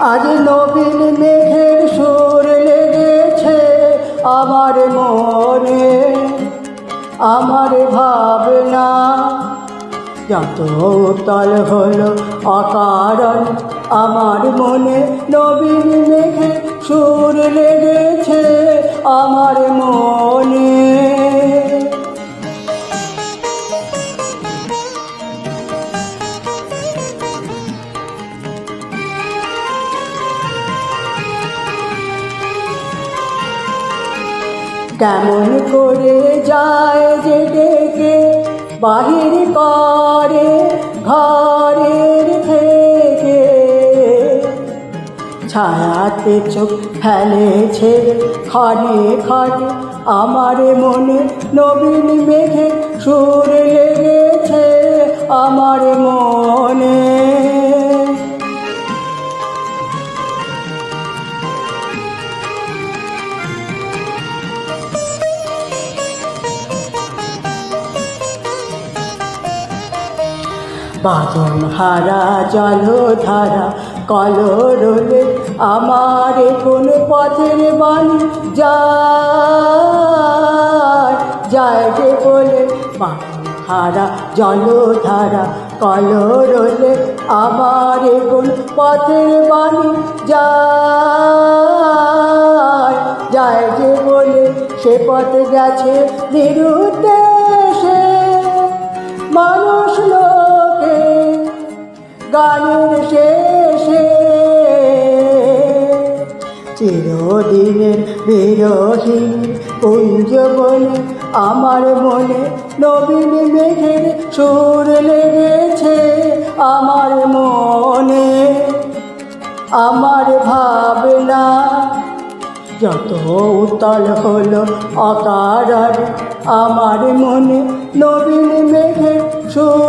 আজ নবীন মেঘের সুর লেগেছে আমার মনে। আমার ভাবনা যত উতল হলো অকারণ, আমার মনে নবীন মেঘে সুর লেগেছে আমার মনে। কেমন করে যায় যে ডেকে বাহির করে, ঘরের থেকে। ছায়াতে চোখ ফেলেছে, ক্ষণে ক্ষণে আমার মনে নবীন মেঘে সুর লেগেছে। আমার মনে বাদন হারা জলধারা, কলরলে আমার কোন পথের বাণী যায়। যায় বলে বাদন হারা জলধারা, কলরলে আমার কোন পথের বাণী যায়। যায় যে বলে সে পথ গেছে নিরুদ্দেশে। মানুষ লোকে গানের শেষে। চিরদিনের বিরহীন কুঞ্জ বলে আমার মনে নবীন মেঘের সুর লেগেছে আমার মনে। আমার ভাবনা যত উতল হলো অকারণ আমার মনে নবীন মেঘে সুর